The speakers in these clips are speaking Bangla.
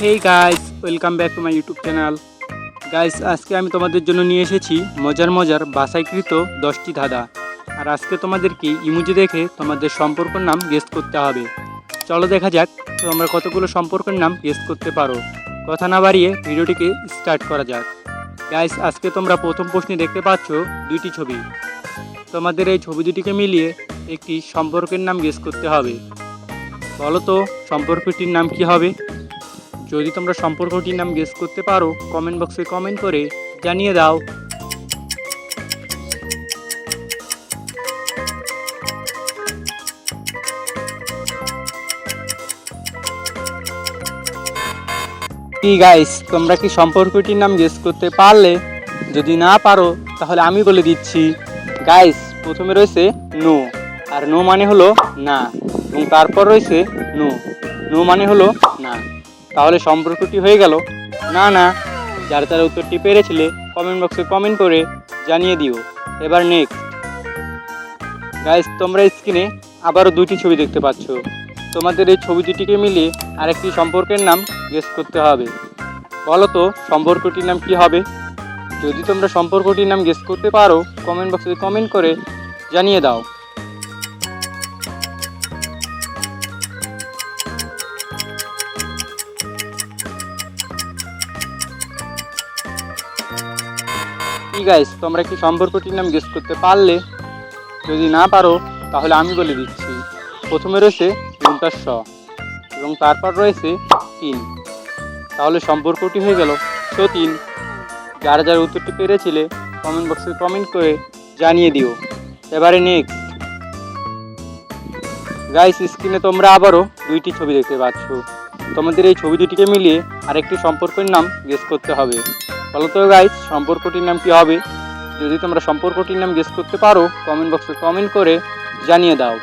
Hey guys welcome back to my YouTube channel guys আজকে আমি তোমাদের জন্য নিয়ে এসেছি মজার মজার বাসাইকৃত দশটি ধাঁধা। আর আজকে তোমাদেরকে ইমুজি দেখে তোমাদের সম্পর্কের নাম গেস্ট করতে হবে। চলো দেখা যাক তোমরা কতগুলো সম্পর্কের নাম গেস্ট করতে পারো। কথা না বাড়িয়ে ভিডিওটিকে স্টার্ট করা যাক। গাইস আজকে তোমরা প্রথম প্রশ্নে দেখতে পাচ্ছ দুইটি ছবি। তোমাদের এই ছবি দুটিকে মিলিয়ে একটি সম্পর্কের নাম গেস করতে হবে। বলো তো, সম্পর্কটির নাম কি হবে? যদি তোমরা সম্পর্কটির নাম গেস করতে পারো কমেন্ট বক্সে কমেন্ট করে জানিয়ে দাও। কি গাইস তোমরা কি সম্পর্কটির নাম গেস করতে পারলে? যদি না পারো, তাহলে আমি বলে দিচ্ছি। গাইস প্রথমে রয়েছে নো আর নো মানে হলো না, এবং তারপর রয়েছে নো নো মানে হলো তাহলে সম্পর্কটি হয়ে গেল। না না, যারা তারা উত্তরটি পেরেছিলে কমেন্ট বক্সে কমেন্ট করে জানিয়ে দিও। এবার নেক্সট গাইস তোমরা স্ক্রিনে আবারও দুটি ছবি দেখতে পাচ্ছ। তোমাদের এই ছবি দুটিকে মিলিয়ে আরেকটি সম্পর্কের নাম গেস করতে হবে। বলো তো, সম্পর্কটির নাম কি হবে? যদি তোমরা সম্পর্কটির নাম গেস করতে পারো কমেন্ট বক্সে কমেন্ট করে জানিয়ে দাও। গাইস তোমরা কি সম্পর্কটির নাম গেস করতে পারলে? যদি না পারো, তাহলে আমি বলে দিচ্ছি। প্রথমে রয়েছে রুমটার স এবং তারপর রয়েছে তিন। তাহলে সম্পর্কটি হয়ে গেল সতীন যারা যারা উত্তরটি পেরেছিলে কমেন্ট বক্সে কমেন্ট করে জানিয়ে দিও। এবারে নেক্সট গাইস স্ক্রিনে তোমরা আবারও দুইটি ছবি দেখতে পাচ্ছ। তোমাদের এই ছবি দুটিকে মিলিয়ে আরেকটি সম্পর্কের নাম গেস করতে হবে। বলো তো গাইস সম্পর্কটির নাম কি হবে? যদি তোমরা সম্পর্কটির নাম গেস করতে পারো কমেন্ট বক্সে কমেন্ট করে জানিয়ে দাও।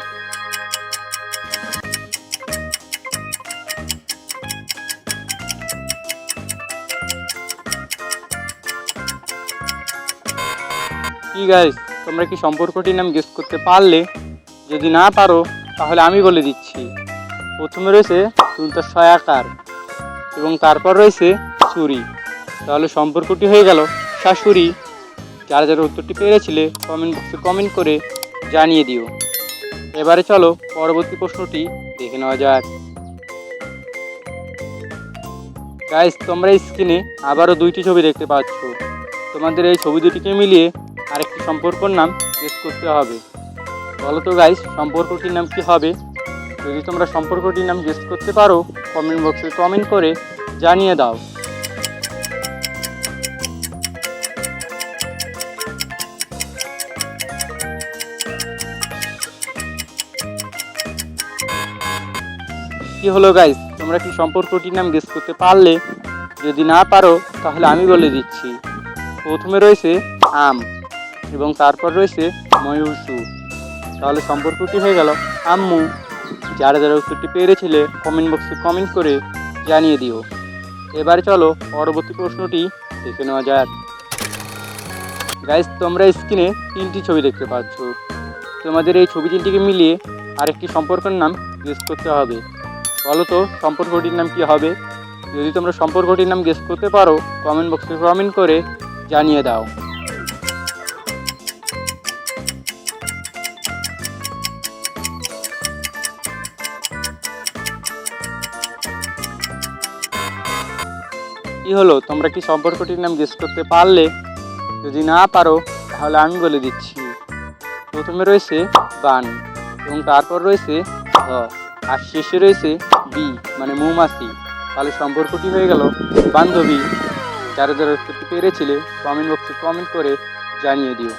কি গাইস তোমরা কি সম্পর্কটির নাম গেস করতে পারলে? যদি না পারো, তাহলে আমি বলে দিচ্ছি। প্রথমে রয়েছে তুলতার সয়াকার এবং তারপর রয়েছে ছুরি। তাহলে সম্পর্কটি হয়ে গেল। শাশুড়ি, যারা যারা উত্তরটি পেরেছিলে কমেন্ট বক্সে কমেন্ট করে জানিয়ে দিও। এবারে চলো পরবর্তী প্রশ্নটি দেখে নেওয়া যাক। গাইস তোমরা স্ক্রিনে আবারও দুইটি ছবি দেখতে পাচ্ছ। তোমাদের এই ছবি দুটিকে মিলিয়ে আরেকটি সম্পর্কর নাম গেস করতে হবে। বলো তো গাইস সম্পর্কটির নাম কি হবে? যদি তোমরা সম্পর্কটির নাম গেস করতে পারো কমেন্ট বক্সে কমেন্ট করে জানিয়ে দাও। কি হলো গাইস তোমরা কি সম্পর্কটির নাম গেস করতে পারলে? যদি না পারো, তাহলে আমি বলে দিচ্ছি। প্রথমে রয়েছে আম এবং তারপর রয়েছে ময়ূরসু তাহলে সম্পর্কটি হয়ে গেল আম্মু। যারা যারা উত্তরটি পেরেছিলে কমেন্ট বক্সে কমেন্ট করে জানিয়ে দিও। এবারে চলো পরবর্তী প্রশ্নটি দেখে নেওয়া যাক। গাইস তোমরা স্ক্রিনে তিনটি ছবি দেখতে পাচ্ছ। তোমাদের এই ছবি তিনটিকে মিলিয়ে আরেকটি সম্পর্কের নাম গেস করতে হবে। বলো তো, সম্পর্কটির নাম কি হবে? যদি তোমরা সম্পর্কটির নাম গেস করতে পারো কমেন্ট বক্সে কমেন্ট করে জানিয়ে দাও। কি হলো? তোমরা কি সম্পর্কটির নাম গেস করতে পারলে? যদি না পারো, তাহলে আমি বলে দিচ্ছি। প্রথমে রয়েছে বান, এবং তারপর রয়েছে ধ আর শেষে রয়েছে বি মানে মৌমাছি। তাহলে সম্পর্কটি হয়ে গেল? বান্ধবী যারা যারা উত্তরটি পেরেছিলে কমেন্ট বক্সে কমেন্ট করে জানিয়ে দিও।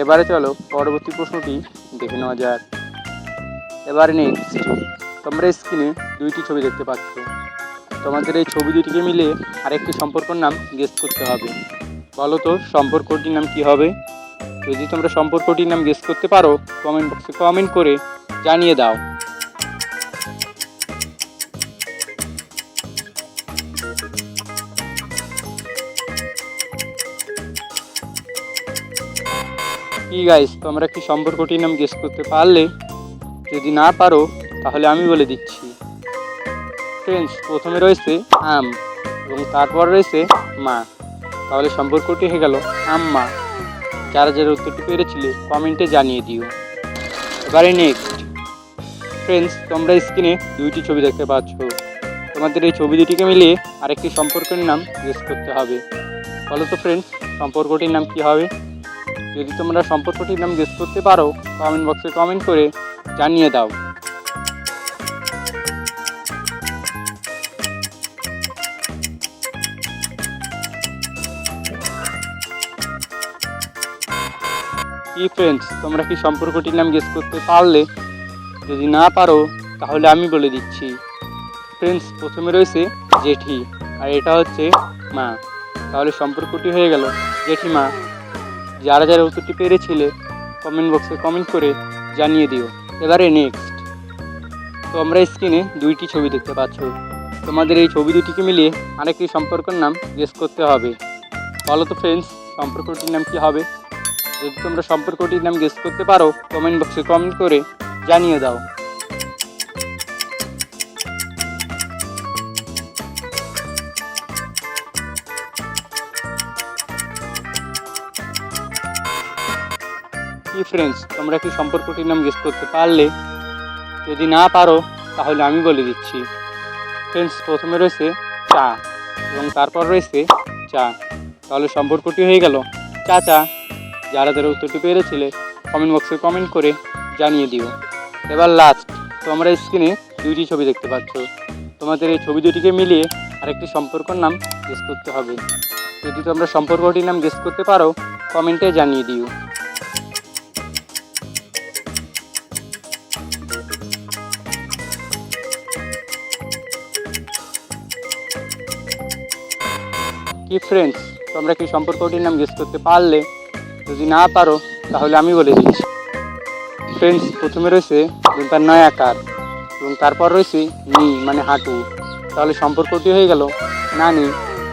এবারে চলো পরবর্তী প্রশ্নটি দেখে নেওয়া যাক। এবারে নেক্সট তোমরা স্ক্রিনে দুইটি ছবি দেখতে পাচ্ছ। তোমাদের এই ছবি দুটিকে মিলে আরেকটি সম্পর্কর নাম গেস করতে হবে। বলো তো, সম্পর্কটির নাম কি হবে? যদি তোমরা সম্পর্কটির নাম গেস করতে পারো কমেন্ট বক্সে কমেন্ট করে জানিয়ে দাও। কি গাইস তোমরা কি সম্পর্কটির নাম গেস করতে পারলে? যদি না পারো, তাহলে আমি বলে দিচ্ছি। ফ্রেন্ডস প্রথমে রয়েছে আম এবং তারপর রয়েছে মা। তাহলে সম্পর্কটি হয়ে গেল আম্মা। যারা যারা উত্তরটি পেরেছিলে কমেন্টে জানিয়ে দিও। এবারে নেক্সট ফ্রেন্ডস তোমরা স্ক্রিনে দুইটি ছবি দেখতে পাচ্ছ। তোমাদের এই ছবি দুটিকে মিলিয়ে আরেকটি সম্পর্কের নাম গেস করতে হবে। বলো তো ফ্রেন্ডস সম্পর্কটির নাম কি হবে? যদি তোমরা সম্পর্কটির নাম গেস করতে পারো কমেন্ট বক্সে কমেন্ট করে জানিয়ে দাও। কি ফ্রেন্ডস তোমরা কি সম্পর্কটির নাম গেস করতে পারলে? যদি না পারো, তাহলে আমি বলে দিচ্ছি। ফ্রেন্ডস প্রথমে রয়েছে জেঠি, আর এটা হচ্ছে মা। তাহলে সম্পর্কটি হয়ে গেল জেঠিমা। যারা যারা উত্তরটি পেরেছিলে কমেন্ট বক্সে কমেন্ট করে জানিয়ে দিও। এবারে নেক্সট তোমরা স্ক্রিনে দুইটি ছবি দেখতে পাচ্ছ। তোমাদের এই ছবি দুটিকে মিলিয়ে আরেকটি সম্পর্কের নাম গেস করতে হবে। বলো তো ফ্রেন্ডস সম্পর্কটির নাম কি হবে? যদি তোমরা সম্পর্কটির নাম গেস করতে পারো কমেন্ট বক্সে কমেন্ট করে জানিয়ে দাও। ফ্রেন্ডস তোমরা কি সম্পর্কটির নাম গেস করতে পারলে? যদি না পারো, তাহলে আমি বলে দিচ্ছি। ফ্রেন্ডস প্রথমে রয়েছে চা এবং তারপর রয়েছে চা। তাহলে সম্পর্কটি হয়ে গেল। চা চা যারা যারা উত্তরটি পেরেছিলে কমেন্ট বক্সে কমেন্ট করে জানিয়ে দিও। এবার লাস্ট তোমরা স্ক্রিনে দুইটি ছবি দেখতে পাচ্ছ। তোমাদের এই ছবি দুটিকে মিলিয়ে আরেকটি সম্পর্কর নাম গেস করতে হবে। যদি তোমরা সম্পর্কটির নাম গেস করতে পারো কমেন্টে জানিয়ে দিও। কি ফ্রেন্ডস তোমরা কি সম্পর্কটির নাম গেস করতে পারলে? যদি না পারো, তাহলে আমি বলে দিচ্ছি। ফ্রেন্ডস প্রথমে রয়েছে এবং তার নয় আকার এবং তারপর রয়েছে নি মানে হাঁটু। তাহলে সম্পর্কটি হয়ে গেল নানি।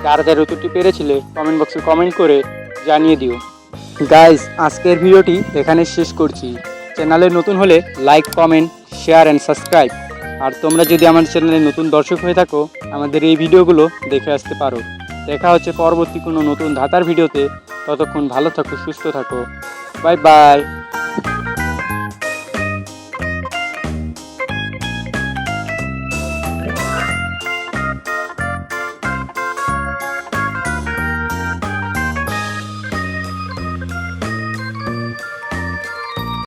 যারা যারা ঋতুটি পেরেছিলে কমেন্ট বক্সে কমেন্ট করে জানিয়ে দিও। গাইজ আজকের ভিডিওটি এখানে শেষ করছি। চ্যানেলে নতুন হলে like comment share and subscribe আর তোমরা যদি আমার চ্যানেলে নতুন দর্শক হয়ে থাকো, আমাদের এই ভিডিওগুলো দেখে আসতে পারো। দেখা হচ্ছে পরবর্তী কোনো নতুন ধাতার ভিডিওতে। ততক্ষণ ভালো থাকো সুস্থ থাকো। Bye bye.